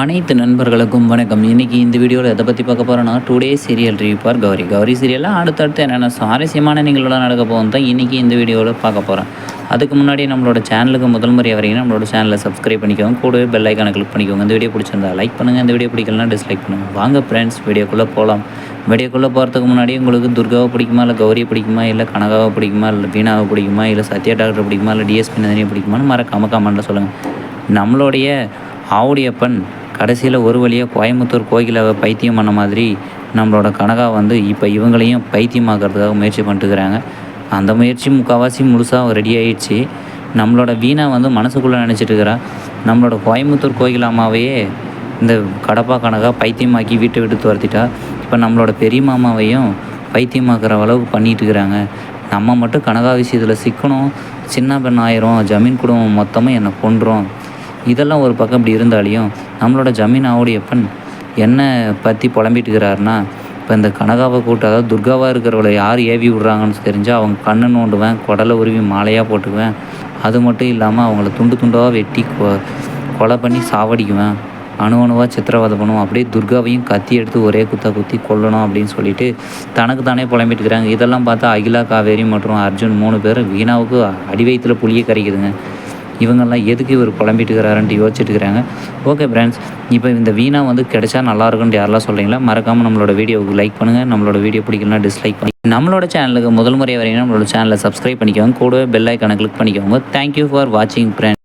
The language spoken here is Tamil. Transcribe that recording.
அனைத்து நண்பர்களுக்கும் வணக்கம். இன்றைக்கி இந்த வீடியோவில் எதை பற்றி பார்க்க போகிறோன்னா டுடே சீரியல் ரிவ்யூ பார் கௌரி. கௌரி சீரியலில் அடுத்தடுத்து என்னென்ன சுவாரஸ்யமான நிகழ்வுலாம் நடக்க போகும் தான் இன்றைக்கி இந்த வீடியோவில் பார்க்க போகிறேன் அதுக்கு முன்னாடி நம்மளோட சேனலுக்கு முதல் முறை வரைக்கும் நம்மளோட சேனலை சப்ஸ்கிரைப் பண்ணிக்கோங்க. கூடவே பெல் ஐக்கானை கிளிக் பண்ணிக்கோங்க. இந்த வீடியோ பிடிச்சிருந்தா லைக் பண்ணுங்கள் இந்த வீடியோ பிடிக்கலனா டிஸ்லைக் பண்ணுங்கள் வாங்க ஃப்ரெண்ட்ஸ் வீடியோக்குள்ளே போகலாம் வீடியோக்குள்ளே போகிறதுக்கு முன்னாடி உங்களுக்கு துர்காவை பிடிக்குமா இல்லை கௌரியை பிடிக்குமா இல்லை கனகாவை பிடிக்குமா இல்லை வீணாவை பிடிக்குமா இல்லை சத்யா டாக்டர் பிடிக்குமா இல்லை டிஎஸ்பி நந்தினியை பிடிக்குமான்னு மறக்காம கமெண்ட்டில் சொல்லுங்கள் நம்மளுடைய ஆவுடையப்பன் கடைசியில் ஒரு வழியாக கோயம்புத்தூர் கோகிலாவை பைத்தியம் பண்ண மாதிரி நம்மளோட கனகா வந்து இப்போ இவங்களையும் பைத்தியமாக்கிறதுக்காக முயற்சி பண்ணிட்டுக்கிறாங்க அந்த முயற்சி முக்கால்வாசி முழுசாக ரெடி ஆயிடுச்சு. நம்மளோட வீணா வந்து மனசுக்குள்ளே நினச்சிட்டு இருக்கிறா நம்மளோட கோயம்புத்தூர் கோகிலாமாவையே இந்த கடப்பா கனகா பைத்தியமாக்கி வீட்டை விட்டு துரத்திட்டா. இப்போ நம்மளோட பெரிய மாமாவையும் பைத்தியமாக்குற அளவுக்கு பண்ணிகிட்டு இருக்கிறாங்க நம்ம மட்டும் கனகா விஷயத்தில் சிக்கணும் சின்ன பெண் ஆயிரும் ஜமீன் குடும்பம் மொத்தமாக என்னை கொண்டுரும் இதெல்லாம் ஒரு பக்கம் இப்படி இருந்தாலையும் நம்மளோட ஜமீன் ஆவுடையப்பன் என்ன பற்றி புலம்பிட்டுக்கிறாருன்னா இப்போ இந்த கனகாவை கூட்டு அதாவது துர்காவாக இருக்கிறவளை யார் ஏவி விட்றாங்கன்னு தெரிஞ்சால் அவங்க கண்ணு நோண்டுவேன் குடலை உருவி மாலையாக போட்டுக்குவேன். அது மட்டும் இல்லாமல் அவங்கள துண்டு துண்டாக வெட்டி கொ கொலை பண்ணி சாவடிக்குவேன். அணு அணுவாக சித்திரவதை பண்ணுவோம். அப்படியே துர்காவையும் கத்தி எடுத்து ஒரே குத்தா குத்தி கொல்லணும் அப்படின்னு சொல்லிட்டு தனக்கு தானே புலம்பிட்டுக்கிறாங்க. இதெல்லாம் பார்த்தா அகிலா காவேரி மற்றும் அர்ஜுன் மூணு பேரும் வீணாவுக்கு அடி வயிற்றுல புளியே கரைக்குதுங்க. இவங்கெல்லாம் எதுக்கு இவர் புலம்பிட்டுக்கிறாருன்ட்டு யோசிச்சுட்டு இருக்கிறாங்க ஓகே ஃப்ரெண்ட்ஸ் இப்போ இந்த வீணா வந்து கிடைச்சா நல்லா இருக்கும்னு யாரெல்லாம் சொல்கிறீங்களா மறக்காமல் நம்மளோட வீடியோவுக்கு லைக் பண்ணுங்கள் நம்மளோட வீடியோ பிடிக்கலாம் டிஸ்லைக் பண்ணி நம்மளோட சேனலுக்கு முதல் முறை வரைக்கும் நம்மளோட சேனலை சப்ஸ்கிரைப் பண்ணிக்கோங்க. கூடவே பெல் ஐக்கானை கிளிக் பண்ணிக்கோங்க. தேங்க்யூ ஃபார் வாட்சிங் ஃப்ரெண்ட்